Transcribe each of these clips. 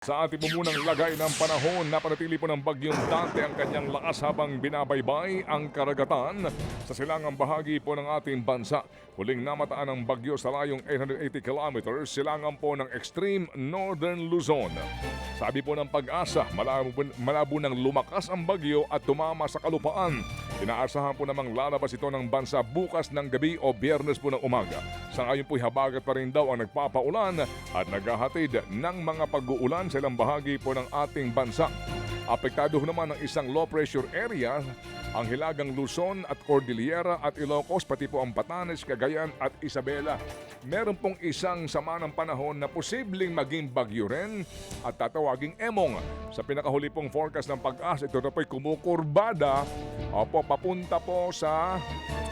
Sa ating pumunang lagay ng panahon, napanatili po ng bagyong Dante ang kanyang lakas habang binabaybay ang karagatan sa silangang bahagi po ng ating bansa. Huling namataan ng bagyo sa layong 880 kilometers, silangan po ng extreme northern Luzon. Sabi po ng pag-asa, malabo, malabo nang lumakas ang bagyo at tumama sa kalupaan. Inaasahan po namang lalabas ito ng bansa bukas ng gabi o biyernes po ng umaga. Sa ngayon po'y habagat pa rin daw ang nagpapaulan at naghahatid ng mga pag-uulan sa ilang bahagi po ng ating bansa. Apektado naman ng isang low pressure area ang Hilagang Luzon at Cordillera at Ilocos pati po ang Batanes, Cagayan at Isabela. Meron pong isang sama ng panahon na posibleng maging bagyo rin at tatawaging Emong. Sa pinakahuli pong forecast ng pag-asa, ito na po'y kumukurbada opo, papunta po sa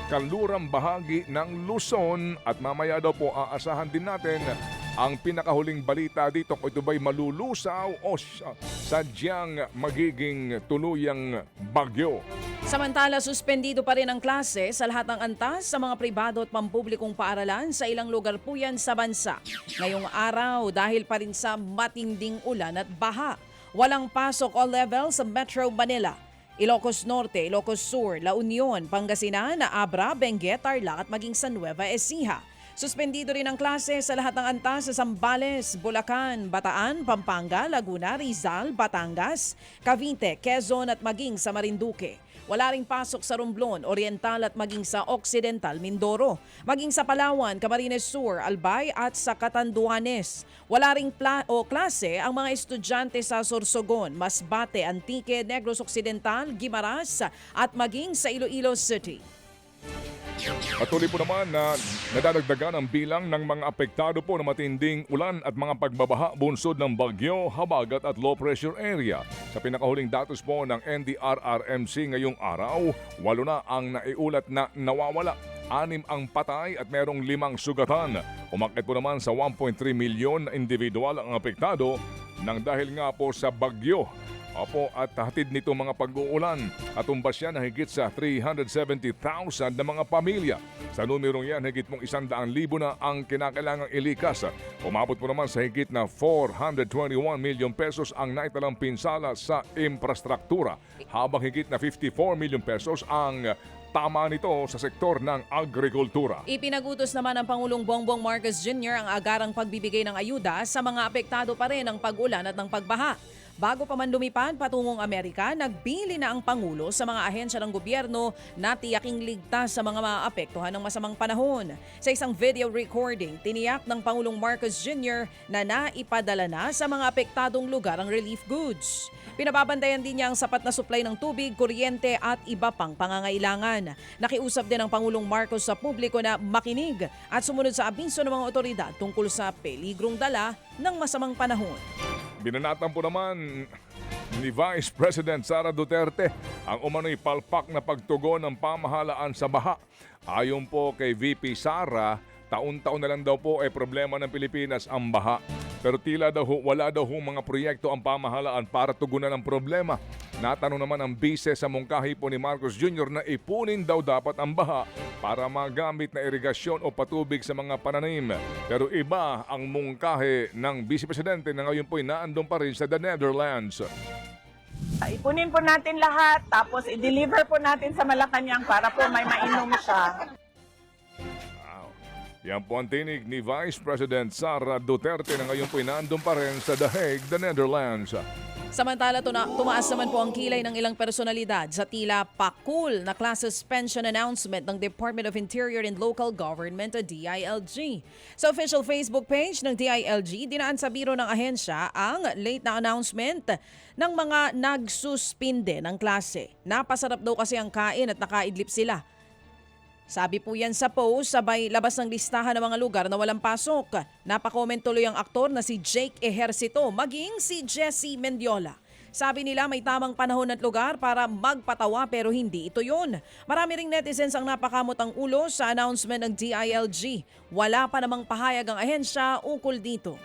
kanlurang bahagi ng Luzon at mamaya daw po aasahan din natin ang pinakahuling balita dito kung ito ba'y malulusaw o sa- sadyang magiging tuluyang bagyo. Samantala, suspendido pa rin ang klase sa lahat ng antas sa mga pribado at pampublikong paaralan sa ilang lugar po yan sa bansa. Ngayong araw, dahil pa rin sa matinding ulan at baha, walang pasok all level sa Metro Manila. Ilocos Norte, Ilocos Sur, La Union, Pangasinan, Abra, Benguet, Tarlac at maging sa Nueva Ecija. Suspendido rin ang klase sa lahat ng antas sa Zambales, Bulacan, Bataan, Pampanga, Laguna, Rizal, Batangas, Cavite, Quezon at maging sa Marinduque. Wala ring pasok sa Romblon, Oriental at maging sa Occidental, Mindoro. Maging sa Palawan, Camarines Sur, Albay at sa Catanduanes. Wala ring pla- o klase ang mga estudyante sa Sorsogon, Masbate, Antique, Negros Occidental, Guimaras at maging sa Iloilo City. Patuloy po naman na nadadagdagan ang bilang ng mga apektado po ng matinding ulan at mga pagbabaha bunsod ng bagyo, habagat at low pressure area. Sa pinakahuling datos po ng NDRRMC ngayong araw, walo na ang naiulat na nawawala. Anim ang patay at merong limang sugatan. Umakit po naman sa 1.3 milyon na individual ang apektado nang dahil nga po sa bagyo. Opo, at hatid nito mga pag-uulan at umbas yan na higit sa 370,000 na mga pamilya. Sa numerong yan, higit mong 100,000 na ang kinakailangang ilikas. Umabot po naman sa higit na 421 milyon pesos ang naitalang pinsala sa infrastruktura, habang higit na 54 milyon pesos ang tama nito sa sektor ng agrikultura. Ipinagutos naman ng Pangulong Bongbong Marcos Jr. ang agarang pagbibigay ng ayuda sa mga apektado pa rin ng pag-ulan at ng pagbaha. Bago pa man lumipad patungong Amerika, nagbili na ang Pangulo sa mga ahensya ng gobyerno na tiyaking ligtas sa mga maapektuhan ng masamang panahon. Sa isang video recording, tiniyak ng Pangulong Marcos Jr. na naipadala na sa mga apektadong lugar ang relief goods. Pinababantayan din niya ang sapat na supply ng tubig, kuryente at iba pang pangangailangan. Nakiusap din ang Pangulong Marcos sa publiko na makinig at sumunod sa abiso ng mga otoridad tungkol sa peligrong dala ng masamang panahon. Binanatan po naman ni Vice President Sara Duterte ang umano'y palpak na pagtugon ng pamahalaan sa baha. Ayon po kay VP Sara, taon-taon na lang daw po ay problema ng Pilipinas ang baha. Pero tila daw wala daw mga proyekto ang pamahalaan para tugunan ang problema. Natanong naman ang bise sa mungkahi po ni Marcos Jr. na ipunin daw dapat ang baha para magamit na irigasyon o patubig sa mga pananim. Pero iba ang mungkahi ng Vice Presidente na ngayon po'y naandun pa rin sa the Netherlands. Ipunin po natin lahat, tapos i-deliver po natin sa Malacanang para po may mainom siya. Yan po ang tinig ni Vice President Sara Duterte na ngayon po'y naandun pa rin sa The Hague, the Netherlands. Samantala, tuna- tumaas naman po ang kilay ng ilang personalidad sa tila pakul na class suspension announcement ng Department of Interior and Local Government o DILG. Sa official Facebook page ng DILG, dinaan sa biro ng ahensya ang late na announcement ng mga nagsuspinde ng klase. Napasarap daw kasi ang kain at nakaidlip sila. Sabi po yan sa post, sabay labas ng listahan ng mga lugar na walang pasok. Napakomment tuloy ang aktor na si Jake Ejercito, maging si Jesse Mendiola. Sabi nila may tamang panahon at lugar para magpatawa pero hindi ito yun. Marami ring netizens ang napakamot ang ulo sa announcement ng DILG. Wala pa namang pahayag ang ahensya ukol dito.